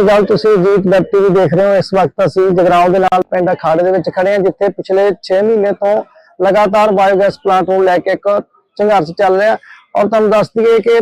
ਸਤਿ ਸ਼੍ਰੀ ਅਕਾਲ, ਤੁਸੀਂ ਜੀਤ web TV ਦੇਖ ਰਹੇ ਹੋ। ਇਸ ਵਕਤ ਅਸੀਂ ਜਗਰਾਉਂ ਦੇ ਨਾਲ ਪਿੰਡ ਅਖਾੜੇ ਦੇ ਵਿੱਚ ਖੜੇ ਹਾਂ, ਜਿੱਥੇ ਪਿਛਲੇ 6 ਮਹੀਨੇ ਤੋਂ ਲਗਾਤਾਰ ਬਾਇਓਗੈਸ ਪਲਾਂਟ ਨੂੰ ਲੈ ਕੇ ਇੱਕ ਸੰਘਰਸ਼ ਚੱਲ ਰਿਹਾ ਔਰ ਤੁਹਾਨੂੰ ਦੱਸ ਦਈਏ ਕਿ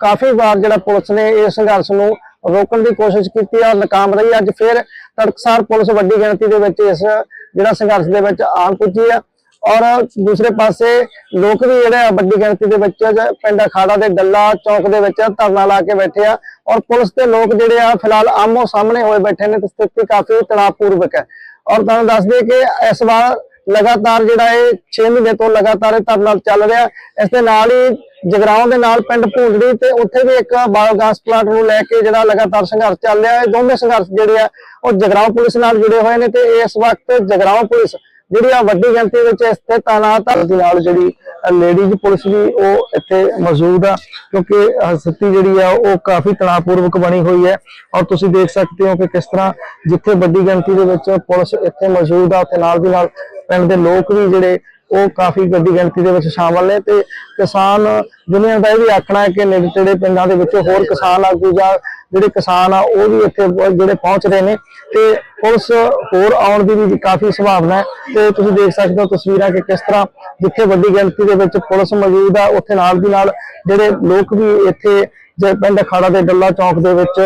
ਕਾਫੀ ਵਾਰ ਜਿਹੜਾ ਪੁਲਿਸ ਨੇ ਇਸ ਸੰਘਰਸ਼ ਨੂੰ ਰੋਕਣ ਦੀ ਕੋਸ਼ਿਸ਼ ਕੀਤੀ ਔਰ ਨਾਕਾਮ ਰਹੀ ਅੱਜ ਫਿਰ ਤੜਕਸਾਰ ਪੁਲਿਸ ਵੱਡੀ ਗਿਣਤੀ ਦੇ ਵਿੱਚ ਇਸ ਜਿਹੜਾ ਸੰਘਰਸ਼ ਦੇ ਵਿੱਚ ਆਣ ਪੁੱਜੀ ਆ। ਔਰ ਦੂਸਰੇ ਪਾਸੇ ਲੋਕ ਵੀ ਜਿਹੜੇ ਆ ਵੱਡੀ ਗਿਣਤੀ ਦੇ ਵਿੱਚ ਪਿੰਡ ਅਖਾੜਾ ਦੇ ਡੱਲਾ ਚੌਕ ਦੇ ਵਿੱਚ ਧਰਨਾ ਲਾ ਕੇ ਬੈਠੇ ਆ। ਔਰ ਪੁਲਿਸ ਤੇ ਲੋਕ ਜਿਹੜੇ ਆ, ਫਿਲਹਾਲ ਆਮੋ ਸਾਹਮਣੇ ਹੋਏ ਬੈਠੇ ਨੇ ਤੇ ਸਥਿਤੀ ਕਾਫੀ ਤਣਾਅਪੂਰਵਕ ਹੈ। ਔਰ ਤੁਹਾਨੂੰ ਦੱਸ ਦਈਏ ਕਿ ਇਸ ਵਾਰ ਲਗਾਤਾਰ ਜਿਹੜਾ ਇਹ 6 ਮਹੀਨੇ ਤੋਂ ਲਗਾਤਾਰ ਇਹ ਧਰਨਾ ਚੱਲ ਰਿਹਾ। ਇਸ ਦੇ ਨਾਲ ਹੀ ਜਗਰਾਉਂ ਦੇ ਨਾਲ ਪਿੰਡ ਭੂੰਡੜੀ ਤੇ ਉੱਥੇ ਵੀ ਇੱਕ ਬਾਇਓਗੈਸ ਪਲਾਂਟ ਨੂੰ ਲੈ ਕੇ ਜਿਹੜਾ ਲਗਾਤਾਰ ਸੰਘਰਸ਼ ਚੱਲ ਰਿਹਾ ਹੈ। ਦੋਵੇਂ ਸੰਘਰਸ਼ ਜਿਹੜੇ ਆ, ਉਹ ਜਗਰਾਉਂ ਪੁਲਿਸ ਨਾਲ ਜੁੜੇ ਹੋਏ ਨੇ ਤੇ ਇਸ ਵਕਤ ਜਗਰਾਉਂ ਪੁਲਿਸ ਜਿਹੜੀ ਆ ਵੱਡੀ ਗਿਣਤੀ ਵਿੱਚ ਇੱਥੇ ਤਾਇਨਾਤ ਦੇ ਨਾਲ ਜਿਹੜੀ ਲੇਡੀਜ਼ ਪੁਲਿਸ ਵੀ ਉਹ ਇੱਥੇ ਮੌਜੂਦ ਆ, ਕਿਉਂਕਿ ਸਥਿਤੀ ਜਿਹੜੀ ਆ ਉਹ ਕਾਫੀ ਤਣਾਅਪੂਰਵਕ ਬਣੀ ਹੋਈ ਹੈ। ਔਰ ਤੁਸੀਂ ਦੇਖ ਸਕਦੇ ਹੋ ਕਿ ਕਿਸ ਤਰ੍ਹਾਂ ਜਿੱਥੇ ਵੱਡੀ ਗਿਣਤੀ ਦੇ ਵਿੱਚ ਪੁਲਿਸ ਇੱਥੇ ਮੌਜੂਦ ਆ, ਉੱਥੇ ਨਾਲ ਦੀ ਨਾਲ ਪਿੰਡ ਦੇ ਲੋਕ ਵੀ ਜਿਹੜੇ ਉਹ ਕਾਫੀ ਵੱਡੀ ਗਿਣਤੀ ਦੇ ਵਿੱਚ ਸ਼ਾਮਲ ਨੇ। ਤੇ ਕਿਸਾਨ ਯੂਨੀਅਨ ਦਾ ਇਹ ਵੀ ਆਖਣਾ ਹੈ ਕਿ ਨੇੜੇ ਤੇੜੇ ਪਿੰਡਾਂ ਦੇ ਵਿੱਚ ਹੋਰ ਕਿਸਾਨ ਆਗੂ ਜਾਂ ਜਿਹੜੇ ਕਿਸਾਨ ਆ, ਉਹ ਵੀ ਇੱਥੇ ਜਿਹੜੇ ਪਹੁੰਚ ਰਹੇ ਨੇ। ਤੇ ਪੁਲਿਸ ਹੋਰ ਆਉਣ ਦੀ ਵੀ ਕਾਫੀ ਸੰਭਾਵਨਾ ਹੈ। ਤੇ ਤੁਸੀਂ ਦੇਖ ਸਕਦੇ ਹੋ ਤਸਵੀਰਾਂ ਕਿ ਕਿਸ ਤਰ੍ਹਾਂ ਜਿੱਥੇ ਵੱਡੀ ਗਿਣਤੀ ਦੇ ਵਿੱਚ ਪੁਲਿਸ ਮੌਜੂਦ ਆ, ਉੱਥੇ ਨਾਲ ਦੀ ਨਾਲ ਜਿਹੜੇ ਲੋਕ ਵੀ ਇੱਥੇ ਜੇ ਪਿੰਡ ਖਾੜਾ ਦੇ ਡੱਲਾ ਚੌਕ ਦੇ ਵਿੱਚ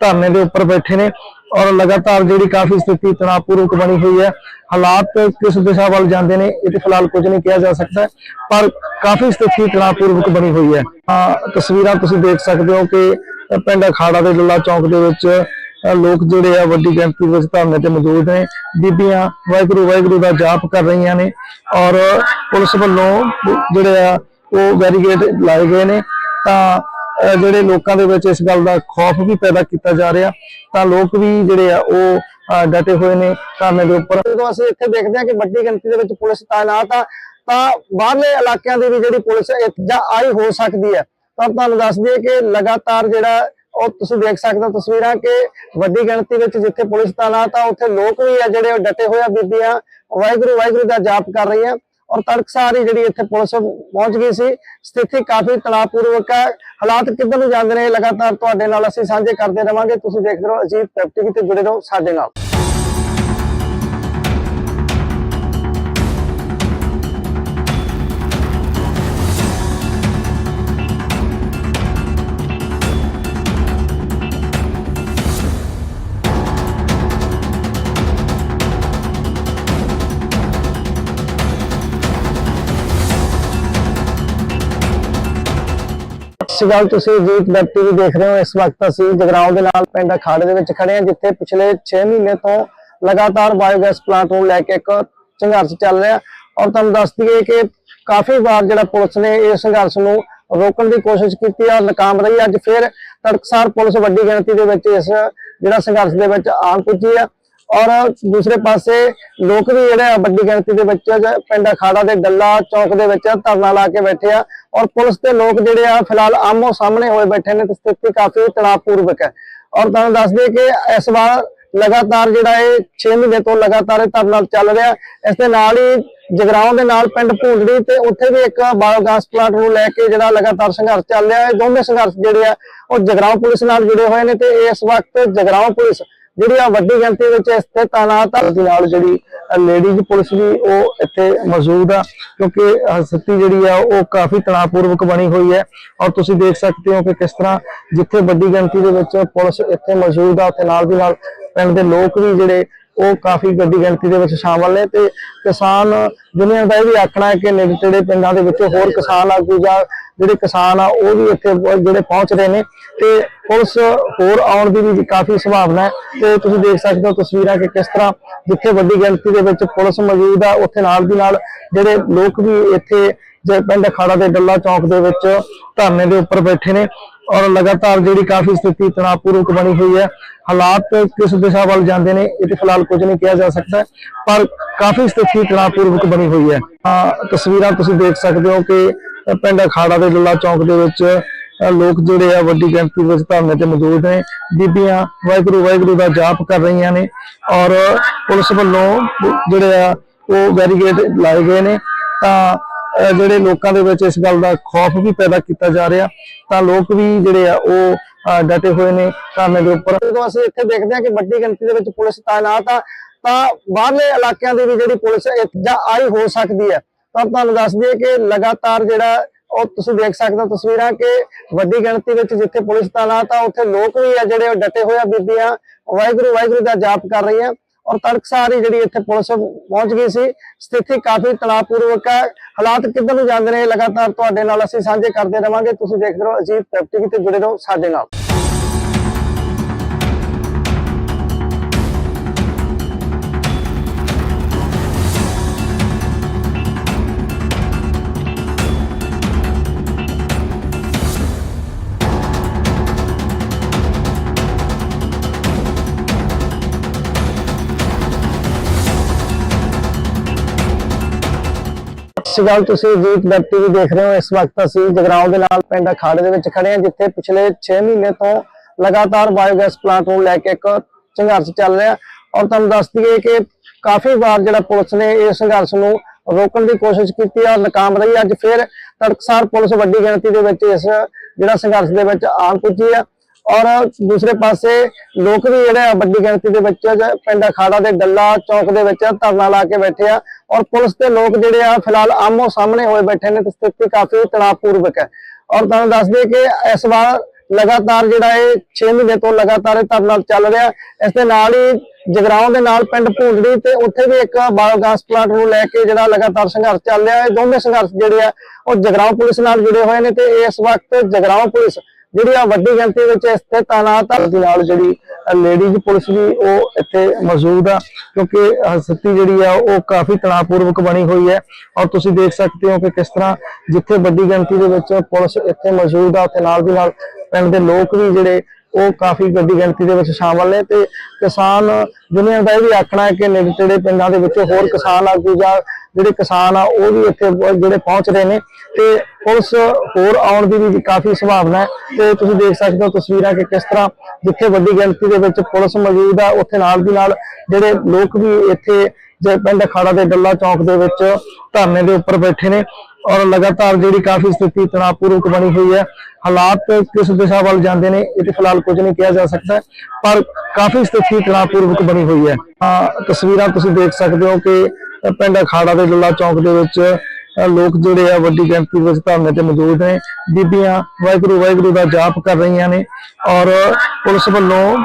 ਧਰਨੇ ਦੇ ਉੱਪਰ ਬੈਠੇ ਨੇ ਔਰ ਲਗਾਤਾਰ ਜਿਹੜੀ ਕਾਫੀ ਸਥਿਤੀ ਤਣਾਅਪੂਰਵਕ ਬਣੀ ਹੋਈ ਹੈ। ਹਾਲਾਤ ਕਿਸ ਦਿਸ਼ਾ ਵੱਲ ਜਾਂਦੇ ਨੇ, ਇਹ ਤੇ ਫਿਲਹਾਲ ਕੁਝ ਨਹੀਂ ਕਿਹਾ ਜਾ ਸਕਦਾ, ਪਰ ਕਾਫੀ ਸਥਿਤੀ ਤਣਾਅਪੂਰਵਕ ਬਣੀ ਹੋਈ ਹੈ। ਆਹ ਤਸਵੀਰਾਂ ਤੁਸੀਂ ਦੇਖ ਸਕਦੇ ਹੋ ਕਿ ਪਿੰਡ ਅਖਾੜਾ ਦੇ ਲੱਲਾ ਚੌਂਕ ਦੇ ਵਿੱਚ ਲੋਕ ਜਿਹੜੇ ਆ ਵੱਡੀ ਗਿਣਤੀ ਵਿੱਚ ਧਰਨੇ ਤੇ ਮੌਜੂਦ ਨੇ। ਬੀਬੀਆਂ ਵਾਹਿਗੁਰੂ ਵਾਹਿਗੁਰੂ ਦਾ ਜਾਪ ਕਰ ਰਹੀਆਂ ਨੇ ਔਰ ਪੁਲਿਸ ਵੱਲੋਂ ਜਿਹੜੇ ਆ, ਉਹ ਬੈਰੀਗੇਡ ਲਾਏ ਗਏ ਨੇ। ਤਾਂ ਜਿਹੜੇ ਲੋਕਾਂ ਦੇ ਵਿੱਚ ਇਸ ਗੱਲ ਦਾ ਖੌਫ ਵੀ ਪੈਦਾ ਕੀਤਾ ਜਾ ਰਿਹਾ। ਤਾਂ ਲੋਕ ਵੀ ਜਿਹੜੇ ਆ, ਉਹ ਡਟੇ ਹੋਏ ਨੇ ਧਰਨੇ ਦੇ ਉੱਪਰ। ਜਦੋਂ ਅਸੀਂ ਇੱਥੇ ਦੇਖਦੇ ਹਾਂ ਕਿ ਵੱਡੀ ਗਿਣਤੀ ਦੇ ਵਿੱਚ ਪੁਲਿਸ ਤਾਇਨਾਤ ਆ, ਤਾਂ ਬਾਹਰਲੇ ਇਲਾਕਿਆਂ ਦੀ ਵੀ ਜਿਹੜੀ ਪੁਲਿਸ ਜਾਂ ਆਈ ਹੋ ਸਕਦੀ ਹੈ, ਤਾਂ ਤੁਹਾਨੂੰ ਦੱਸ ਦਈਏ ਕਿ ਲਗਾਤਾਰ ਜਿਹੜਾ ਔਰ ਤੁਸੀਂ ਦੇਖ ਸਕਦੇ ਹੋ ਤਸਵੀਰਾਂ ਕਿ ਵੱਡੀ ਗਿਣਤੀ ਵਿੱਚ ਜਿੱਥੇ ਪੁਲਿਸ ਤਾਇਨਾਤ ਆ ਉੱਥੇ ਲੋਕ ਵੀ ਆ ਜਿਹੜੇ ਉਹ ਡਟੇ ਹੋਏ ਆ ਬੀਬੀਆਂ, ਵਾਹਿਗੁਰੂ ਵਾਹਿਗੁਰੂ ਦਾ ਜਾਪ ਕਰ ਰਹੀਆਂ। ਔਰ ਤੜਕਸਾਰ ਹੀ ਜਿਹੜੀ ਇੱਥੇ ਪੁਲਿਸ ਪਹੁੰਚ ਗਈ ਸੀ, ਸਥਿਤੀ ਕਾਫੀ ਤਣਾਅਪੂਰਵਕ ਹੈ। ਹਾਲਾਤ ਕਿੱਧਰ ਨੂੰ ਜਾਂਦੇ ਨੇ ਲਗਾਤਾਰ ਤੁਹਾਡੇ ਨਾਲ ਅਸੀਂ ਸਾਂਝੇ ਕਰਦੇ ਰਵਾਂਗੇ। ਤੁਸੀਂ ਦੇਖਦੇ ਰਹੋ ਅਜੀਤ ਵੈਬ ਟੀਵੀ ਤੇ ਜੁੜੇ ਰਹੋ ਸਾਡੇ ਨਾਲ। ਸਤਿ ਸ਼੍ਰੀ ਤੁਸੀਂ ਜੀਤ ਵੈਬ ਟੀਵੀ ਦੇਖ ਰਹੇ ਹੋ, ਇਸ ਵਕਤ ਅਸੀਂ ਜਗਰਾਉਂ ਦੇ ਨਾਲ ਪਿੰਡ ਅਖਾੜੇ ਦੇ ਵਿੱਚ ਖੜੇ ਹਾਂ, ਜਿੱਥੇ ਪਿਛਲੇ 6 ਮਹੀਨੇ ਤੋਂ ਲਗਾਤਾਰ ਬਾਇਓਗੈਸ ਪਲਾਂਟ ਨੂੰ ਲੈ ਕੇ ਇੱਕ ਸੰਘਰਸ਼ ਚੱਲ ਰਿਹਾ ਔਰ ਤੁਹਾਨੂੰ ਦੱਸ ਦਈਏ ਕਿ ਕਾਫੀ ਵਾਰ ਜਿਹੜਾ ਪੁਲਿਸ ਨੇ ਇਸ ਸੰਘਰਸ਼ ਨੂੰ ਰੋਕਣ ਦੀ ਕੋਸ਼ਿਸ਼ ਕੀਤੀ ਔਰ ਨਾਕਾਮ ਰਹੀ ਅੱਜ ਫਿਰ ਤੜਕਸਾਰ ਪੁਲਿਸ ਵੱਡੀ ਗਿਣਤੀ ਦੇ ਵਿੱਚ ਇਸ ਜਿਹੜਾ ਸੰਘਰਸ਼ ਦੇ ਵਿੱਚ ਆਣ ਪੁੱਜੀ ਆ। ਔਰ ਦੂਸਰੇ ਪਾਸੇ ਲੋਕ ਵੀ ਜਿਹੜੇ ਆ, ਵੱਡੀ ਗਿਣਤੀ ਦੇ ਵਿੱਚ ਪਿੰਡ ਅਖਾੜਾ ਦੇ ਡੱਲਾ ਚੌਕ ਦੇ ਵਿੱਚ ਧਰਨਾ ਲਾ ਕੇ ਬੈਠੇ ਆ। ਔਰ ਪੁਲਿਸ ਤੇ ਲੋਕ ਜਿਹੜੇ ਆ, ਫਿਲਹਾਲ ਆਮੋ ਸਾਹਮਣੇ ਹੋਏ ਬੈਠੇ ਨੇ ਤੇ ਸਥਿਤੀ ਕਾਫੀ ਤਣਾਅਪੂਰਵਕ ਹੈ। ਔਰ ਤੁਹਾਨੂੰ ਦੱਸ ਦਈਏ ਕਿ ਇਸ ਵਾਰ ਲਗਾਤਾਰ ਜਿਹੜਾ ਇਹ 6 ਮਹੀਨੇ ਤੋਂ ਲਗਾਤਾਰ ਇਹ ਧਰਨਾ ਚੱਲ ਰਿਹਾ। ਇਸ ਦੇ ਨਾਲ ਹੀ ਜਗਰਾਉਂ ਦੇ ਨਾਲ ਪਿੰਡ ਭੂੰਡੜੀ ਤੇ ਉੱਥੇ ਵੀ ਇੱਕ ਬਾਇਓਗੈਸ ਪਲਾਂਟ ਨੂੰ ਲੈ ਕੇ ਜਿਹੜਾ ਲਗਾਤਾਰ ਸੰਘਰਸ਼ ਚੱਲ ਰਿਹਾ ਹੈ। ਦੋਵੇਂ ਸੰਘਰਸ਼ ਜਿਹੜੇ ਆ, ਉਹ ਜਗਰਾਉਂ ਪੁਲਿਸ ਨਾਲ ਜੁੜੇ ਹੋਏ ਨੇ ਤੇ ਇਸ ਵਕਤ ਜਗਰਾਉਂ ਪੁਲਿਸ ਜਿਹੜੀ ਵੱਡੀ ਗਿਣਤੀ ਵਿੱਚ ਇੱਥੇ ਤਾਇਨਾਤ ਦੇ ਨਾਲ ਜਿਹੜੀ ਲੇਡੀਜ਼ ਪੁਲਿਸ ਵੀ ਉਹ ਇੱਥੇ ਮੌਜੂਦ ਆ, ਕਿਉਂਕਿ ਸਥਿਤੀ ਜਿਹੜੀ ਆ, ਉਹ ਕਾਫੀ ਤਣਾਅਪੂਰਵਕ ਬਣੀ ਹੋਈ ਹੈ। ਔਰ ਤੁਸੀਂ ਦੇਖ ਸਕਦੇ ਹੋ ਕਿ ਕਿਸ ਤਰ੍ਹਾਂ ਜਿੱਥੇ ਵੱਡੀ ਗਿਣਤੀ ਦੇ ਵਿੱਚ ਪੁਲਿਸ ਇੱਥੇ ਮੌਜੂਦ ਆ, ਉੱਥੇ ਨਾਲ ਦੀ ਨਾਲ ਪਿੰਡ ਦੇ ਲੋਕ ਵੀ ਜਿਹੜੇ, ਉਹ ਕਾਫੀ ਵੱਡੀ ਗਿਣਤੀ ਦੇ ਵਿੱਚ ਸ਼ਾਮਲ ਨੇ। ਤੇ ਕਿਸਾਨ ਯੂਨੀਅਨ ਦਾ ਇਹ ਵੀ ਆਖਣਾ ਹੈ ਕਿ ਨੇੜੇ ਤੇੜੇ ਪਿੰਡਾਂ ਦੇ ਵਿੱਚ ਹੋਰ ਕਿਸਾਨ ਆਗੂ ਜਾਂ ਜਿਹੜੇ ਕਿਸਾਨ ਆ, ਉਹ ਵੀ ਇੱਥੇ ਜਿਹੜੇ ਪਹੁੰਚ ਰਹੇ ਨੇ ਤੇ ਪੁਲਿਸ ਹੋਰ ਆਉਣ ਦੀ ਵੀ ਕਾਫੀ ਸੰਭਾਵਨਾ ਹੈ। ਤੇ ਤੁਸੀਂ ਦੇਖ ਸਕਦੇ ਹੋ ਤਸਵੀਰਾਂ ਕਿ ਕਿਸ ਤਰ੍ਹਾਂ ਜਿੱਥੇ ਵੱਡੀ ਗਿਣਤੀ ਦੇ ਵਿੱਚ ਪੁਲਿਸ ਮੌਜੂਦ ਆ, ਉੱਥੇ ਨਾਲ ਦੀ ਨਾਲ ਜਿਹੜੇ ਲੋਕ ਵੀ ਇੱਥੇ ਜੇ ਪਿੰਡ ਖਾੜਾ ਦੇ ਡੱਲਾ ਚੌਕ ਦੇ ਵਿੱਚ ਧਰਨੇ ਦੇ ਉੱਪਰ ਬੈਠੇ ਨੇ ਔਰ ਲਗਾਤਾਰ ਜਿਹੜੀ ਕਾਫੀ ਸਥਿਤੀ ਤਣਾਅਪੂਰਵਕ ਬਣੀ ਹੋਈ ਹੈ। ਹਾਲਾਤ ਕਿਸ ਦਿਸ਼ਾ ਵੱਲ ਜਾਂਦੇ ਨੇ, ਇਹ ਤੇ ਫਿਲਹਾਲ ਕੁਝ ਨਹੀਂ ਕਿਹਾ ਜਾ ਸਕਦਾ, ਪਰ ਕਾਫੀ ਸਥਿਤੀ ਤਣਾਅਪੂਰਵਕ ਬਣੀ ਹੋਈ ਹੈ। ਤਸਵੀਰਾਂ ਤੁਸੀਂ ਦੇਖ ਸਕਦੇ ਹੋ ਕਿ ਪਿੰਡ ਅਖਾੜਾ ਦੇ ਲੱਲਾ ਚੌਂਕ ਦੇ ਵਿੱਚ ਲੋਕ ਜਿਹੜੇ ਆ ਵੱਡੀ ਗਿਣਤੀ ਵਿੱਚ ਧਰਨੇ ਤੇ ਮੌਜੂਦ ਨੇ। ਬੀਬੀਆਂ ਵਾਹਿਗੁਰੂ ਵਾਹਿਗੁਰੂ ਦਾ ਜਾਪ ਕਰ ਰਹੀਆਂ ਨੇ ਔਰ ਪੁਲਿਸ ਵੱਲੋਂ ਜਿਹੜੇ ਆ, ਉਹ ਬੈਰੀਗੇਡ ਲਾਏ ਗਏ ਨੇ। ਤਾਂ ਜਿਹੜੇ ਲੋਕਾਂ ਦੇ ਵਿੱਚ ਇਸ ਗੱਲ ਦਾ ਖੌਫ ਵੀ ਪੈਦਾ ਕੀਤਾ ਜਾ ਰਿਹਾ। ਤਾਂ ਲੋਕ ਵੀ ਜਿਹੜੇ ਆ, ਉਹ ਡਟੇ ਹੋਏ ਨੇ ਧਰਨੇ ਦੇ ਉੱਪਰ। ਜਦੋਂ ਅਸੀਂ ਇੱਥੇ ਦੇਖਦੇ ਹਾਂ ਕਿ ਵੱਡੀ ਗਿਣਤੀ ਦੇ ਵਿੱਚ ਪੁਲਿਸ ਤਾਇਨਾਤ ਆ, ਤਾਂ ਬਾਹਰਲੇ ਇਲਾਕਿਆਂ ਦੀ ਵੀ ਜਿਹੜੀ ਪੁਲਿਸ ਜਾਂ ਆਈ ਹੋ ਸਕਦੀ ਹੈ। ਤਾਂ ਤੁਹਾਨੂੰ ਦੱਸ ਦਈਏ ਕਿ ਲਗਾਤਾਰ ਜਿਹੜਾ ਉਹ ਤੁਸੀਂ ਦੇਖ ਸਕਦੇ ਹੋ ਤਸਵੀਰਾਂ ਕਿ ਵੱਡੀ ਗਿਣਤੀ ਵਿੱਚ ਜਿੱਥੇ ਪੁਲਿਸ ਤਾਇਨਾਤ ਆ, ਉੱਥੇ ਲੋਕ ਵੀ ਆ ਜਿਹੜੇ ਡਟੇ ਹੋਏ ਆ ਬੀਬੀਆਂ। ਵਾਹਿਗੁਰੂ ਵਾਹਿਗੁਰੂ ਦਾ ਜਾਪ ਕਰ ਰਹੀਆਂ। ਔਰ ਤੜਕਸਾਰ ਹੀ ਜਿਹੜੀ ਇੱਥੇ ਪੁਲਿਸ ਪਹੁੰਚ ਗਈ ਸੀ, ਸਥਿਤੀ ਕਾਫੀ ਤਣਾਅਪੂਰਵਕ ਹੈ ਹਾਲਾਤ ਕਿੱਧਰ ਨੂੰ ਜਾਂਦੇ ਨੇ, ਲਗਾਤਾਰ ਤੁਹਾਡੇ ਨਾਲ ਅਸੀਂ ਸਾਂਝੇ ਕਰਦੇ ਰਵਾਂਗੇ। ਤੁਸੀਂ ਦੇਖਦੇ ਰਹੋ ਅਜੀਤ ਟੀਵੀ ਤੇ ਜੁੜੇ ਰਹੋ ਸਾਡੇ ਨਾਲ। ਸਿਗਲ ਤੁਸੀਂ ਅਜੀਤ ਵੈਬ ਟੀਵੀ ਦੇਖ ਰਹੇ ਹੋ। ਇਸ ਵਕਤ ਅਸੀਂ ਜਗਰਾਉਂ ਦੇ ਨਾਲ ਪਿੰਡ ਅਖਾੜੇ ਦੇ ਵਿੱਚ ਖੜੇ ਹਾਂ, ਜਿੱਥੇ ਪਿਛਲੇ 6 ਮਹੀਨੇ ਤੋਂ ਲਗਾਤਾਰ ਬਾਇਓਗੈਸ ਪਲਾਂਟ ਨੂੰ ਲੈ ਕੇ ਇੱਕ ਸੰਘਰਸ਼ ਚੱਲ ਰਿਹਾ ਔਰ ਤੁਹਾਨੂੰ ਦੱਸ ਦਈਏ ਕਿ ਕਾਫੀ ਵਾਰ ਜਿਹੜਾ ਪੁਲਿਸ ਨੇ ਇਸ ਸੰਘਰਸ਼ ਨੂੰ ਰੋਕਣ ਦੀ ਕੋਸ਼ਿਸ਼ ਕੀਤੀ ਔਰ ਨਾਕਾਮ ਰਹੀ ਅੱਜ ਫਿਰ ਤੜਕਸਾਰ ਪੁਲਿਸ ਵੱਡੀ ਗਿਣਤੀ ਦੇ ਵਿੱਚ ਇਸ ਜਿਹੜਾ ਸੰਘਰਸ਼ ਦੇ ਵਿੱਚ ਆਣ ਪੁੱਜੀ ਹੈ ਔਰ ਦੂਸਰੇ ਪਾਸੇ ਲੋਕ ਵੀ ਜਿਹੜੇ ਆ ਵੱਡੀ ਗਿਣਤੀ ਦੇ ਵਿੱਚ ਪਿੰਡ ਅਖਾੜਾ ਦੇ ਡੱਲਾ ਚੌਕ ਦੇ ਵਿੱਚ ਧਰਨਾ ਲਾ ਕੇ ਬੈਠੇ ਆ ਔਰ ਪੁਲਿਸ ਤੇ ਲੋਕ ਜਿਹੜੇ ਆ ਫਿਲਹਾਲ ਆਮੋ ਸਾਹਮਣੇ ਹੋਏ ਬੈਠੇ ਨੇ ਤੇ ਸਥਿਤੀ ਕਾਫੀ ਤਣਾਅਪੂਰਵਕ ਹੈ। ਔਰ ਤੁਹਾਨੂੰ ਦੱਸ ਦਈਏ ਕਿ ਇਸ ਵਾਰ ਲਗਾਤਾਰ ਜਿਹੜਾ ਇਹ 6 ਮਹੀਨੇ ਤੋਂ ਲਗਾਤਾਰ ਇਹ ਧਰਨਾ ਚੱਲ ਰਿਹਾ ਇਸ ਦੇ ਨਾਲ ਹੀ ਜਗਰਾਉਂ ਦੇ ਨਾਲ ਪਿੰਡ ਭੂੰਡੜੀ ਤੇ ਉੱਥੇ ਵੀ ਇੱਕ ਬਾਇਓਗੈਸ ਪਲਾਂਟ ਨੂੰ ਲੈ ਕੇ ਜਿਹੜਾ ਲਗਾਤਾਰ ਸੰਘਰਸ਼ ਚੱਲ ਰਿਹਾ ਹੈ। ਦੋਵੇਂ ਸੰਘਰਸ਼ ਜਿਹੜੇ ਆ ਉਹ ਜਗਰਾਉਂ ਪੁਲਿਸ ਨਾਲ ਜੁੜੇ ਹੋਏ ਨੇ ਤੇ ਇਸ ਵਕਤ ਜਗਰਾਉਂ ਪੁਲਿਸ ਜਿਹੜੀ ਆ ਵੱਡੀ ਗਿਣਤੀ ਵਿੱਚ ਇੱਥੇ ਤਾਇਨਾਤ ਦੇ ਨਾਲ ਜਿਹੜੀ ਲੇਡੀਜ਼ ਪੁਲਿਸ ਵੀ ਉਹ ਇੱਥੇ ਮੌਜੂਦ ਆ, ਕਿਉਂਕਿ ਸਥਿਤੀ ਜਿਹੜੀ ਆ, ਉਹ ਕਾਫੀ ਤਣਾਅਪੂਰਵਕ ਬਣੀ ਹੋਈ ਹੈ। ਔਰ ਤੁਸੀਂ ਦੇਖ ਸਕਦੇ ਹੋ ਕਿ ਕਿਸ ਤਰ੍ਹਾਂ ਜਿੱਥੇ ਵੱਡੀ ਗਿਣਤੀ ਦੇ ਵਿੱਚ ਪੁਲਿਸ ਇੱਥੇ ਮੌਜੂਦ ਆ, ਉੱਥੇ ਨਾਲ ਦੀ ਨਾਲ ਪਿੰਡ ਦੇ ਲੋਕ ਵੀ ਜਿਹੜੇ ਉਹ ਕਾਫੀ ਵੱਡੀ ਗਿਣਤੀ ਦੇ ਵਿੱਚ ਸ਼ਾਮਲ ਨੇ ਤੇ ਕਿਸਾਨ ਯੂਨੀਅਨ ਦਾ ਇਹ ਵੀ ਆਖਣਾ ਹੈ ਕਿ ਨੇੜੇ ਤੇੜੇ ਪਿੰਡਾਂ ਦੇ ਵਿੱਚ ਹੋਰ ਕਿਸਾਨ ਆਗੂ ਜਾਂ ਜਿਹੜੇ ਕਿਸਾਨ ਆ, ਉਹ ਵੀ ਇੱਥੇ ਜਿਹੜੇ ਪਹੁੰਚ ਰਹੇ ਨੇ ਤੇ ਪੁਲਿਸ ਹੋਰ ਆਉਣ ਦੀ ਵੀ ਕਾਫੀ ਸੰਭਾਵਨਾ ਹੈ ਤੇ ਤੁਸੀਂ ਦੇਖ ਸਕਦੇ ਹੋ ਤਸਵੀਰਾਂ ਕਿ ਕਿਸ ਤਰ੍ਹਾਂ ਜਿੱਥੇ ਵੱਡੀ ਗਿਣਤੀ ਦੇ ਵਿੱਚ ਪੁਲਿਸ ਮੌਜੂਦ ਆ, ਉੱਥੇ ਨਾਲ ਦੀ ਨਾਲ ਜਿਹੜੇ ਲੋਕ ਵੀ ਇੱਥੇ ਜੇ, ਪਿੰਡ ਅਖਾੜਾ ਦੇ ਡੱਲਾ ਚੌਕ ਦੇ ਵਿੱਚ ਧਰਨੇ ਦੇ ਉੱਪਰ ਬੈਠੇ ਨੇ। ਔਰ ਲਗਾਤਾਰ ਜਿਹੜੀ ਕਾਫੀ ਸਥਿਤੀ ਤਣਾਅਪੂਰਵਕ ਬਣੀ ਹੋਈ ਹੈ, ਹਾਲਾਤ ਕਿਸ ਦਿਸ਼ਾ ਵੱਲ ਜਾਂਦੇ ਨੇ, ਇਹ ਤੇ ਫਿਲਹਾਲ ਕੁਝ ਨਹੀਂ ਕਿਹਾ ਜਾ ਸਕਦਾ, ਪਰ ਕਾਫੀ ਸਥਿਤੀ ਤਣਾਅਪੂਰਵਕ ਬਣੀ ਹੋਈ ਹੈ। ਤਸਵੀਰਾਂ ਤੁਸੀਂ ਦੇਖ ਸਕਦੇ ਹੋ ਕਿ ਪਿੰਡ ਅਖਾੜਾ ਦੇ ਡੱਲਾ ਚੌਂਕ ਦੇ ਵਿੱਚ ਲੋਕ ਜਿਹੜੇ ਆ, ਵੱਡੀ ਗਿਣਤੀ ਵਿੱਚ ਧਰਨੇ ਤੇ ਮੌਜੂਦ ਨੇ। ਬੀਬੀਆਂ ਵਾਹਿਗੁਰੂ ਵਾਹਿਗੁਰੂ ਦਾ ਜਾਪ ਕਰ ਰਹੀਆਂ ਨੇ ਔਰ ਪੁਲਿਸ ਵੱਲੋਂ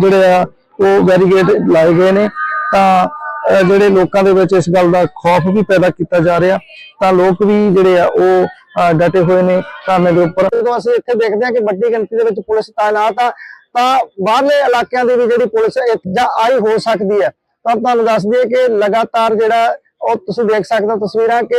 ਜਿਹੜੇ ਆ, ਉਹ ਬੈਰੀਗੇਡ ਲਾਏ ਗਏ ਨੇ। ਤਾਂ ਜਿਹੜੇ ਲੋਕਾਂ ਦੇ ਵਿੱਚ ਇਸ ਗੱਲ ਦਾ ਖੌਫ ਵੀ ਪੈਦਾ ਕੀਤਾ ਜਾ ਰਿਹਾ, ਤਾਂ ਲੋਕ ਵੀ ਜਿਹੜੇ ਆ, ਉਹ ਡਟੇ ਹੋਏ ਨੇ ਧਰਨੇ ਦੇ ਉੱਪਰ। ਜਦੋਂ ਅਸੀਂ ਇੱਥੇ ਦੇਖਦੇ ਹਾਂ ਕਿ ਵੱਡੀ ਗਿਣਤੀ ਦੇ ਵਿੱਚ ਪੁਲਿਸ ਤਾਇਨਾਤ ਆ, ਤਾਂ ਬਾਹਰਲੇ ਇਲਾਕਿਆਂ ਦੀ ਵੀ ਜਿਹੜੀ ਪੁਲਿਸ ਜਾਂ ਆਈ ਹੋ ਸਕਦੀ ਹੈ, ਤਾਂ ਤੁਹਾਨੂੰ ਦੱਸ ਦਈਏ ਕਿ ਲਗਾਤਾਰ ਜਿਹੜਾ ਉਹ ਤੁਸੀਂ ਦੇਖ ਸਕਦੇ ਹੋ ਤਸਵੀਰਾਂ ਕਿ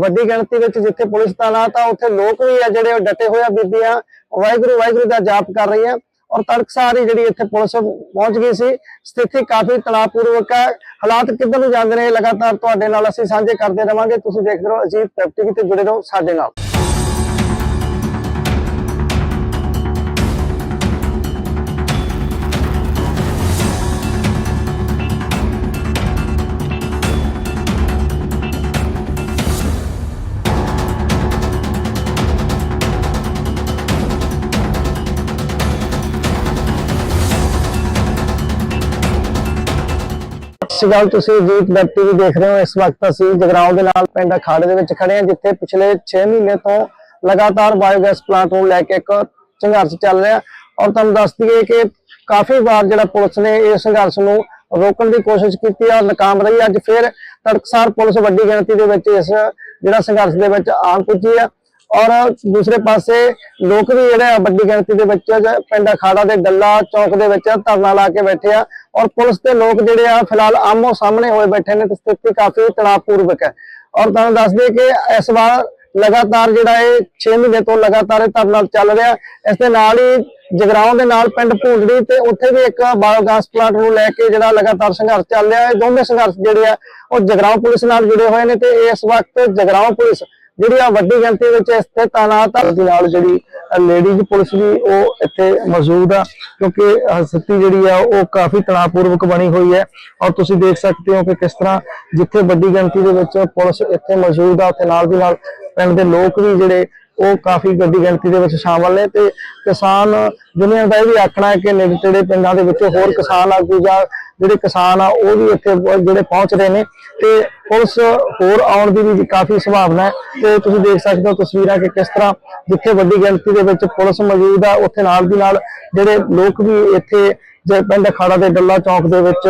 ਵੱਡੀ ਗਿਣਤੀ ਵਿੱਚ ਜਿੱਥੇ ਪੁਲਿਸ ਤਾਇਨਾਤ ਆ, ਉੱਥੇ ਲੋਕ ਵੀ ਆ ਜਿਹੜੇ ਡਟੇ ਹੋਏ ਆ, ਬੀਬੀਆਂ, ਵਾਹਿਗੁਰੂ ਵਾਹਿਗੁਰੂ ਦਾ ਜਾਪ ਕਰ ਰਹੀਆਂ। ਔਰ ਤੜਕਸਾਰ ਹੀ ਜਿਹੜੀ ਇੱਥੇ ਪੁਲਿਸ ਪਹੁੰਚ ਗਈ ਸੀ, ਸਥਿਤੀ ਕਾਫੀ ਤਣਾਅਪੂਰਵਕ ਹੈ। ਹਾਲਾਤ ਕਿੱਧਰ ਨੂੰ ਜਾਂਦੇ ਨੇ ਲਗਾਤਾਰ ਤੁਹਾਡੇ ਨਾਲ ਅਸੀਂ ਸਾਂਝੇ ਕਰਦੇ ਰਵਾਂਗੇ। ਤੁਸੀਂ ਦੇਖਦੇ ਰਹੋ, ਅਜੀਤ ਟੀਵੀ ਤੇ ਜੁੜੇ ਰਹੋ ਸਾਡੇ ਨਾਲ। ਸਿਗਲ ਤੁਸੀਂ ਅਜੀਤ ਵੈਬ ਟੀਵੀ ਦੇਖ ਰਹੇ ਹੋ। ਇਸ ਵਕਤ ਅਸੀਂ ਜਗਰਾਉਂ ਦੇ ਨਾਲ ਪਿੰਡ ਅਖਾੜੇ ਦੇ ਵਿੱਚ ਖੜੇ ਹਾਂ, ਜਿੱਥੇ ਪਿਛਲੇ 6 ਮਹੀਨੇ ਤੋਂ ਲਗਾਤਾਰ ਬਾਇਓਗੈਸ ਪਲਾਂਟ ਨੂੰ ਲੈ ਕੇ ਇੱਕ ਸੰਘਰਸ਼ ਚੱਲ ਰਿਹਾ ਔਰ ਤੁਹਾਨੂੰ ਦੱਸ ਦਈਏ ਕਿ ਕਾਫੀ ਵਾਰ ਜਿਹੜਾ ਪੁਲਿਸ ਨੇ ਇਸ ਸੰਘਰਸ਼ ਨੂੰ ਰੋਕਣ ਦੀ ਕੋਸ਼ਿਸ਼ ਕੀਤੀ ਔਰ ਨਾਕਾਮ ਰਹੀ ਅੱਜ ਫਿਰ ਤੜਕਸਾਰ ਪੁਲਿਸ ਵੱਡੀ ਗਿਣਤੀ ਦੇ ਵਿੱਚ ਇਸ ਜਿਹੜਾ ਸੰਘਰਸ਼ ਦੇ ਵਿੱਚ ਆਣ ਪੁੱਜੀ ਆ। ਔਰ ਦੂਸਰੇ ਪਾਸੇ ਲੋਕ ਵੀ ਜਿਹੜੇ ਆ ਵੱਡੀ ਗਿਣਤੀ ਦੇ ਵਿੱਚ ਪਿੰਡ ਅਖਾੜਾ ਦੇ ਡੱਲਾ ਚੌਕ ਦੇ ਵਿੱਚ ਧਰਨਾ ਲਾ ਕੇ ਬੈਠੇ ਆ। ਔਰ ਪੁਲਿਸ ਤੇ ਲੋਕ ਜਿਹੜੇ ਆ, ਫਿਲਹਾਲ ਆਮੋ ਸਾਹਮਣੇ ਹੋਏ ਬੈਠੇ ਨੇ ਤੇ ਸਥਿਤੀ ਕਾਫੀ ਤਣਾਅਪੂਰਵਕ ਹੈ। ਔਰ ਤੁਹਾਨੂੰ ਦੱਸ ਦਈਏ ਕਿ ਇਸ ਵਾਰ ਲਗਾਤਾਰ ਜਿਹੜਾ ਇਹ 6 ਮਹੀਨੇ ਤੋਂ ਲਗਾਤਾਰ ਇਹ ਧਰਨਾ ਚੱਲ ਰਿਹਾ। ਇਸ ਦੇ ਨਾਲ ਹੀ ਜਗਰਾਉਂ ਦੇ ਨਾਲ ਪਿੰਡ ਭੂੰਡੜੀ ਤੇ ਉੱਥੇ ਵੀ ਇੱਕ ਬਾਇਓਗੈਸ ਪਲਾਂਟ ਨੂੰ ਲੈ ਕੇ ਜਿਹੜਾ ਲਗਾਤਾਰ ਸੰਘਰਸ਼ ਚੱਲ ਰਿਹਾ ਹੈ। ਦੋਵੇਂ ਸੰਘਰਸ਼ ਜਿਹੜੇ ਆ, ਉਹ ਜਗਰਾਉਂ ਪੁਲਿਸ ਨਾਲ ਜੁੜੇ ਹੋਏ ਨੇ ਤੇ ਇਸ ਵਕਤ ਜਗਰਾਉਂ ਪੁਲਿਸ ਜਿਹੜੀ ਵੱਡੀ ਗਿਣਤੀ ਵਿੱਚ ਇੱਥੇ ਤਾਇਨਾਤ ਆ। ਦੇ ਨਾਲ ਜਿਹੜੀ ਲੇਡੀਜ਼ ਪੁਲਿਸ ਵੀ ਉਹ ਇੱਥੇ ਮੌਜੂਦ ਆ, ਕਿਉਂਕਿ ਸਥਿਤੀ ਜਿਹੜੀ ਆ ਉਹ ਕਾਫੀ ਤਣਾਅਪੂਰਵਕ ਬਣੀ ਹੋਈ ਹੈ। ਔਰ ਤੁਸੀਂ ਦੇਖ ਸਕਦੇ ਹੋ ਕਿ ਕਿਸ ਤਰ੍ਹਾਂ ਜਿੱਥੇ ਵੱਡੀ ਗਿਣਤੀ ਦੇ ਵਿੱਚ ਪੁਲਿਸ ਇੱਥੇ ਮੌਜੂਦ ਆ, ਉੱਥੇ ਨਾਲ ਦੀ ਨਾਲ ਪਿੰਡ ਦੇ ਲੋਕ ਵੀ ਜਿਹੜੇ ਉਹ ਕਾਫੀ ਵੱਡੀ ਗਿਣਤੀ ਦੇ ਵਿੱਚ ਸ਼ਾਮਲ ਨੇ ਤੇ ਕਿਸਾਨ ਯੂਨੀਅਨ ਦਾ ਇਹ ਵੀ ਆਖਣਾ ਹੈ ਕਿ ਨੇੜੇ ਪਿੰਡਾਂ ਦੇ ਵਿੱਚ ਹੋਰ ਕਿਸਾਨ ਆਗੂ ਜਾਂ ਜਿਹੜੇ ਕਿਸਾਨ ਆ, ਉਹ ਵੀ ਇੱਥੇ ਜਿਹੜੇ ਪਹੁੰਚ ਰਹੇ ਨੇ ਤੇ ਪੁਲਿਸ ਹੋਰ ਆਉਣ ਦੀ ਵੀ ਕਾਫੀ ਸੰਭਾਵਨਾ ਹੈ ਤੇ ਤੁਸੀਂ ਦੇਖ ਸਕਦੇ ਹੋ ਤਸਵੀਰਾਂ ਕਿ ਕਿਸ ਤਰ੍ਹਾਂ ਜਿੱਥੇ ਵੱਡੀ ਗਿਣਤੀ ਦੇ ਵਿੱਚ ਪੁਲਿਸ ਮੌਜੂਦ ਆ, ਉੱਥੇ ਨਾਲ ਦੀ ਨਾਲ ਜਿਹੜੇ ਲੋਕ ਵੀ ਇੱਥੇ ਜੇ ਪਿੰਡ ਖਾੜਾ ਦੇ ਡੱਲਾ ਚੌਂਕ ਦੇ ਵਿੱਚ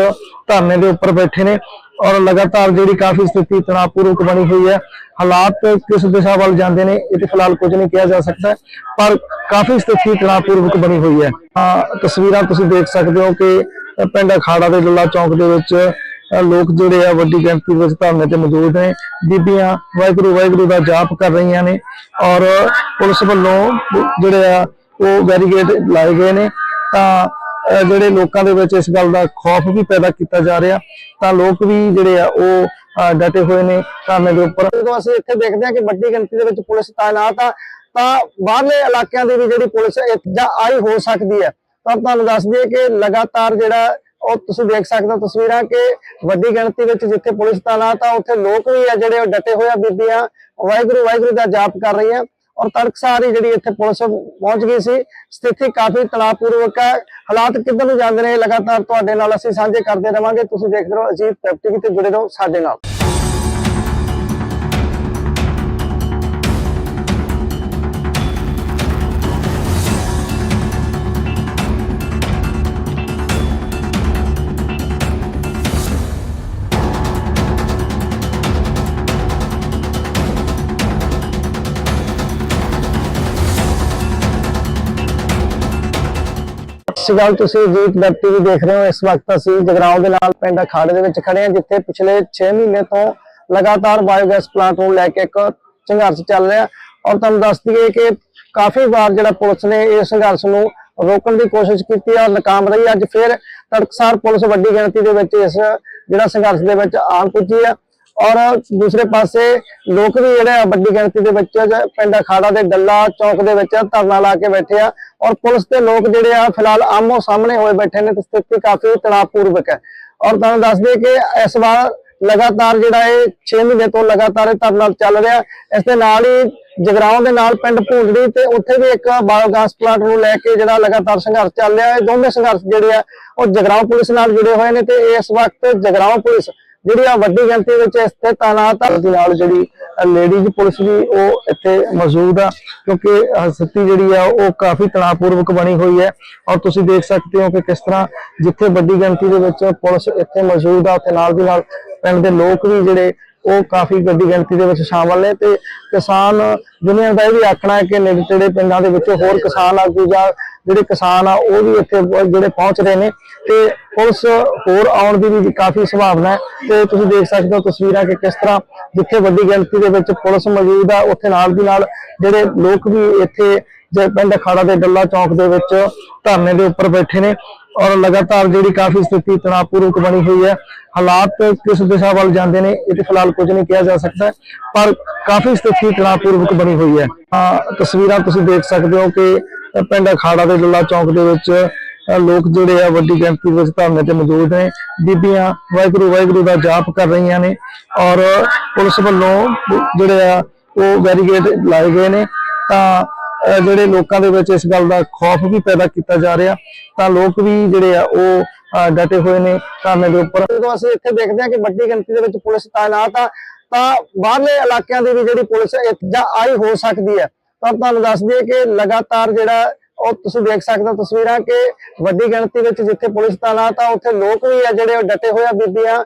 ਧਰਨੇ ਦੇ ਉੱਪਰ ਬੈਠੇ ਨੇ ਔਰ ਲਗਾਤਾਰ ਜਿਹੜੀ ਕਾਫੀ ਸਥਿਤੀ ਤਣਾਅਪੂਰਵਕ ਬਣੀ ਹੋਈ ਹੈ, ਹਾਲਾਤ ਕਿਸ ਦਿਸ਼ਾ ਵੱਲ ਜਾਂਦੇ ਨੇ, ਇਹ ਤੇ ਫਿਲਹਾਲ ਕੁਝ ਨਹੀਂ ਕਿਹਾ ਜਾ ਸਕਦਾ, ਪਰ ਕਾਫੀ ਸਥਿਤੀ ਤਣਾਅਪੂਰਵਕ ਬਣੀ ਹੋਈ ਹੈ। ਤਸਵੀਰਾਂ ਤੁਸੀਂ ਦੇਖ ਸਕਦੇ ਹੋ ਕਿ ਪਿੰਡ ਅਖਾੜਾ ਦੇ ਡੱਲਾ ਚੌਂਕ ਦੇ ਵਿੱਚ ਲੋਕ ਜਿਹੜੇ ਆ ਵੱਡੀ ਗਿਣਤੀ ਵਿੱਚ ਧਰਨੇ ਤੇ ਮੌਜੂਦ ਨੇ। ਬੀਬੀਆਂ ਵਾਹਿਗੁਰੂ ਵਾਹਿਗੁਰੂ ਦਾ ਜਾਪ ਕਰ ਰਹੀਆਂ ਨੇ ਔਰ ਪੁਲਿਸ ਵੱਲੋਂ ਜਿਹੜੇ ਆ, ਉਹ ਬੈਰੀਗੇਡ ਲਾਏ ਗਏ ਨੇ। ਤਾਂ ਜਿਹੜੇ ਲੋਕਾਂ ਦੇ ਵਿੱਚ ਇਸ ਗੱਲ ਦਾ ਖੌਫ ਵੀ ਪੈਦਾ ਕੀਤਾ ਜਾ ਰਿਹਾ, ਤਾਂ ਲੋਕ ਵੀ ਜਿਹੜੇ ਆ ਉਹ ਡਟੇ ਹੋਏ ਨੇ ਧਰਨੇ ਦੇ ਉੱਪਰ। ਜਦੋਂ ਅਸੀਂ ਇੱਥੇ ਦੇਖਦੇ ਹਾਂ ਕਿ ਵੱਡੀ ਗਿਣਤੀ ਦੇ ਵਿੱਚ ਪੁਲਿਸ ਤਾਇਨਾਤ ਆ, ਤਾਂ ਬਾਹਰਲੇ ਇਲਾਕਿਆਂ ਦੀ ਵੀ ਜਿਹੜੀ ਪੁਲਿਸ ਜਾਂ ਆਈ ਹੋ ਸਕਦੀ ਹੈ। ਤਾਂ ਤੁਹਾਨੂੰ ਦੱਸ ਦਈਏ ਕਿ ਲਗਾਤਾਰ ਜਿਹੜਾ ਉਹ ਤੁਸੀਂ ਦੇਖ ਸਕਦੇ ਹੋ ਤਸਵੀਰਾਂ ਕਿ ਵੱਡੀ ਗਿਣਤੀ ਵਿੱਚ ਜਿੱਥੇ ਪੁਲਿਸ ਤਾਇਨਾਤ ਆ, ਉੱਥੇ ਲੋਕ ਵੀ ਆ ਜਿਹੜੇ ਉਹ ਡਟੇ ਹੋਏ ਆ ਬੀਬੀਆਂ। ਵਾਹਿਗੁਰੂ ਵਾਹਿਗੁਰੂ ਦਾ ਜਾਪ ਕਰ ਰਹੀਆਂ। ਔਰ ਤੜਕਸਾਰ ਹੀ ਜਿਹੜੀ ਇੱਥੇ ਪੁਲਿਸ ਪਹੁੰਚ ਗਈ ਸੀ, ਸਥਿਤੀ ਕਾਫੀ ਤਣਾਅਪੂਰਵਕ ਹੈ। ਹਾਲਾਤ ਕਿੱਧਰ ਨੂੰ ਜਾਂਦੇ ਨੇ, ਲਗਾਤਾਰ ਤੁਹਾਡੇ ਨਾਲ ਅਸੀਂ ਸਾਂਝੇ ਕਰਦੇ ਰਵਾਂਗੇ। ਤੁਸੀਂ ਦੇਖਦੇ ਰਹੋ ਅਜੀਤ ਵੈਬ ਤੇ ਜੁੜੇ ਰਹੋ ਸਾਡੇ ਨਾਲ। ਸਤਿ ਸ਼੍ਰੀ ਤੁਸੀਂ ਅਜੀਤ ਵੈਬ ਟੀਵੀ ਦੇਖ ਰਹੇ ਹੋ, ਇਸ ਵਕਤ ਅਸੀਂ ਜਗਰਾਉਂ ਦੇ ਨਾਲ ਪਿੰਡ ਅਖਾੜੇ ਦੇ ਵਿੱਚ ਖੜੇ ਹਾਂ, ਜਿੱਥੇ ਪਿਛਲੇ 6 ਮਹੀਨੇ ਤੋਂ ਲਗਾਤਾਰ ਬਾਇਓਗੈਸ ਪਲਾਂਟ ਨੂੰ ਲੈ ਕੇ ਇੱਕ ਸੰਘਰਸ਼ ਚੱਲ ਰਿਹਾ ਔਰ ਤੁਹਾਨੂੰ ਦੱਸ ਦਈਏ ਕਿ ਕਾਫੀ ਵਾਰ ਜਿਹੜਾ ਪੁਲਿਸ ਨੇ ਇਸ ਸੰਘਰਸ਼ ਨੂੰ ਰੋਕਣ ਦੀ ਕੋਸ਼ਿਸ਼ ਕੀਤੀ ਔਰ ਨਾਕਾਮ ਰਹੀ ਅੱਜ ਫਿਰ ਤੜਕਸਾਰ ਪੁਲਿਸ ਵੱਡੀ ਗਿਣਤੀ ਦੇ ਵਿੱਚ ਇਸ ਜਿਹੜਾ ਸੰਘਰਸ਼ ਦੇ ਵਿੱਚ ਆਣ ਪੁੱਜੀ ਹੈ ਔਰ ਦੂਸਰੇ ਪਾਸੇ ਲੋਕ ਵੀ ਜਿਹੜੇ ਆ, ਵੱਡੀ ਗਿਣਤੀ ਦੇ ਵਿੱਚ ਪਿੰਡ ਅਖਾੜਾ ਦੇ ਡੱਲਾ ਚੌਕ ਦੇ ਵਿੱਚ ਧਰਨਾ ਲਾ ਕੇ ਬੈਠੇ ਆ। ਔਰ ਪੁਲਿਸ ਤੇ ਲੋਕ ਜਿਹੜੇ ਆ, ਫਿਲਹਾਲ ਆਮੋ ਸਾਹਮਣੇ ਹੋਏ ਬੈਠੇ ਨੇ ਤੇ ਸਥਿਤੀ ਕਾਫੀ ਤਣਾਅਪੂਰਵਕ ਹੈ। ਔਰ ਤੁਹਾਨੂੰ ਦੱਸ ਦਈਏ ਕਿ ਇਸ ਵਾਰ ਲਗਾਤਾਰ ਜਿਹੜਾ ਇਹ 6 ਮਹੀਨੇ ਤੋਂ ਲਗਾਤਾਰ ਇਹ ਧਰਨਾ ਚੱਲ ਰਿਹਾ। ਇਸ ਦੇ ਨਾਲ ਹੀ ਜਗਰਾਉਂ ਦੇ ਨਾਲ ਪਿੰਡ ਭੂੰਡੜੀ ਤੇ ਉੱਥੇ ਵੀ ਇੱਕ ਬਾਇਓਗੈਸ ਪਲਾਂਟ ਨੂੰ ਲੈ ਕੇ ਜਿਹੜਾ ਲਗਾਤਾਰ ਸੰਘਰਸ਼ ਚੱਲ ਰਿਹਾ ਹੈ। ਦੋਵੇਂ ਸੰਘਰਸ਼ ਜਿਹੜੇ ਆ, ਉਹ ਜਗਰਾਉਂ ਪੁਲਿਸ ਨਾਲ ਜੁੜੇ ਹੋਏ ਨੇ ਤੇ ਇਸ ਵਕਤ ਜਗਰਾਉਂ ਪੁਲਿਸ ਜਿਹੜੀ ਵੱਡੀ ਗਿਣਤੀ ਵਿੱਚ ਇੱਥੇ ਤਾਇਨਾਤ ਦੇ ਨਾਲ ਜਿਹੜੀ ਲੇਡੀਜ਼ ਪੁਲਿਸ ਵੀ ਉਹ ਇੱਥੇ ਮੌਜੂਦ ਆ ਕਿਉਂਕਿ ਅਹ, ਜਿਹੜੀ ਆ ਉਹ ਕਾਫੀ ਤਣਾਅਪੂਰਵਕ ਬਣੀ ਹੋਈ ਹੈ। ਔਰ ਤੁਸੀਂ ਦੇਖ ਸਕਦੇ ਹੋ ਕਿ ਕਿਸ ਤਰ੍ਹਾਂ ਜਿੱਥੇ ਵੱਡੀ ਗਿਣਤੀ ਦੇ ਵਿੱਚ ਪੁਲਿਸ ਇੱਥੇ ਮੌਜੂਦ ਆ ਉੱਥੇ ਨਾਲ ਦੀ ਨਾਲ ਪਿੰਡ ਦੇ ਲੋਕ ਵੀ ਜਿਹੜੇ ਉਹ ਕਾਫੀ ਵੱਡੀ ਗਿਣਤੀ ਦੇ ਵਿੱਚ ਸ਼ਾਮਲ ਨੇ। ਤੇ ਕਿਸਾਨ ਯੂਨੀਅਨ ਦਾ ਇਹ ਵੀ ਆਖਣਾ ਹੈ ਕਿ ਨੇੜੇ ਤੇੜੇ ਪਿੰਡਾਂ ਦੇ ਵਿੱਚ ਹੋਰ ਕਿਸਾਨ ਆਗੂ ਜਾਂ ਜਿਹੜੇ ਕਿਸਾਨ ਆ, ਉਹ ਵੀ ਇੱਥੇ ਜਿਹੜੇ ਪਹੁੰਚ ਰਹੇ ਨੇ ਤੇ ਪੁਲਿਸ ਹੋਰ ਆਉਣ ਦੀ ਵੀ ਕਾਫੀ ਸੰਭਾਵਨਾ ਹੈ। ਤੇ ਤੁਸੀਂ ਦੇਖ ਸਕਦੇ ਹੋ ਤਸਵੀਰਾਂ ਕਿ ਕਿਸ ਤਰ੍ਹਾਂ ਜਿੱਥੇ ਵੱਡੀ ਗਿਣਤੀ ਦੇ ਵਿੱਚ ਪੁਲਿਸ ਮੌਜੂਦ ਆ, ਉੱਥੇ ਨਾਲ ਦੀ ਨਾਲ ਜਿਹੜੇ ਲੋਕ ਵੀ ਇੱਥੇ ਜੇ ਪਿੰਡ ਖਾੜਾ ਦੇ ਡੱਲਾ ਚੌਕ ਦੇ ਵਿੱਚ ਧਰਨੇ ਦੇ ਉੱਪਰ ਬੈਠੇ ਨੇ ਔਰ ਲਗਾਤਾਰ ਜਿਹੜੀ ਕਾਫੀ ਸਥਿਤੀ ਤਣਾਅਪੂਰਵਕ ਬਣੀ ਹੋਈ ਹੈ। ਹਾਲਾਤ ਕਿਸ ਦਿਸ਼ਾ ਵੱਲ ਜਾਂਦੇ ਨੇ, ਇਹ ਤੇ ਫਿਲਹਾਲ ਕੁਝ ਨਹੀਂ ਕਿਹਾ ਜਾ ਸਕਦਾ, ਪਰ ਕਾਫੀ ਸਥਿਤੀ ਤਣਾਅਪੂਰਵਕ ਬਣੀ ਹੋਈ ਹੈ। ਤਸਵੀਰਾਂ ਤੁਸੀਂ ਦੇਖ ਸਕਦੇ ਹੋ ਕਿ ਪਿੰਡ ਅਖਾੜਾ ਦੇ ਡੱਲਾ ਚੌਂਕ ਦੇ ਵਿੱਚ ਲੋਕ ਜਿਹੜੇ ਆ ਵੱਡੀ ਗਿਣਤੀ ਵਿੱਚ ਧਰਨੇ ਤੇ ਮੌਜੂਦ ਨੇ। ਬੀਬੀਆਂ ਵਾਹਿਗੁਰੂ ਵਾਹਿਗੁਰੂ ਦਾ ਜਾਪ ਕਰ ਰਹੀਆਂ ਨੇ ਔਰ ਪੁਲਿਸ ਵੱਲੋਂ ਜਿਹੜੇ ਆ, ਉਹ ਬੈਰੀਗੇਡ ਲਾਏ ਗਏ ਨੇ। ਤਾਂ ਜਿਹੜੇ ਲੋਕਾਂ ਦੇ ਵਿੱਚ ਇਸ ਗੱਲ ਦਾ ਖੌਫ ਵੀ ਪੈਦਾ ਕੀਤਾ ਜਾ ਰਿਹਾ। ਤਾਂ ਲੋਕ ਵੀ ਜਿਹੜੇ ਆ, ਉਹ ਡਟੇ ਹੋਏ ਨੇ ਧਰਨੇ ਦੇ ਉੱਪਰ। ਜਦੋਂ ਅਸੀਂ ਇੱਥੇ ਦੇਖਦੇ ਹਾਂ ਕਿ ਵੱਡੀ ਗਿਣਤੀ ਦੇ ਵਿੱਚ ਪੁਲਿਸ ਤਾਇਨਾਤ ਆ, ਤਾਂ ਬਾਹਰਲੇ ਇਲਾਕਿਆਂ ਦੀ ਵੀ ਜਿਹੜੀ ਪੁਲਿਸ ਜਾਂ ਆਈ ਹੋ ਸਕਦੀ ਹੈ। ਤਾਂ ਤੁਹਾਨੂੰ ਦੱਸ ਦਈਏ ਕਿ ਲਗਾਤਾਰ ਜਿਹੜਾ ਉਹ ਤੁਸੀਂ ਦੇਖ ਸਕਦੇ ਹੋ ਤਸਵੀਰਾਂ ਕਿ ਵੱਡੀ ਗਿਣਤੀ ਵਿੱਚ ਜਿੱਥੇ ਪੁਲਿਸ ਤਾਇਨਾਤ ਆ ਉੱਥੇ ਲੋਕ ਵੀ ਆ ਜਿਹੜੇ ਡਟੇ ਹੋਏ ਆ ਬੀਬੀਆਂ।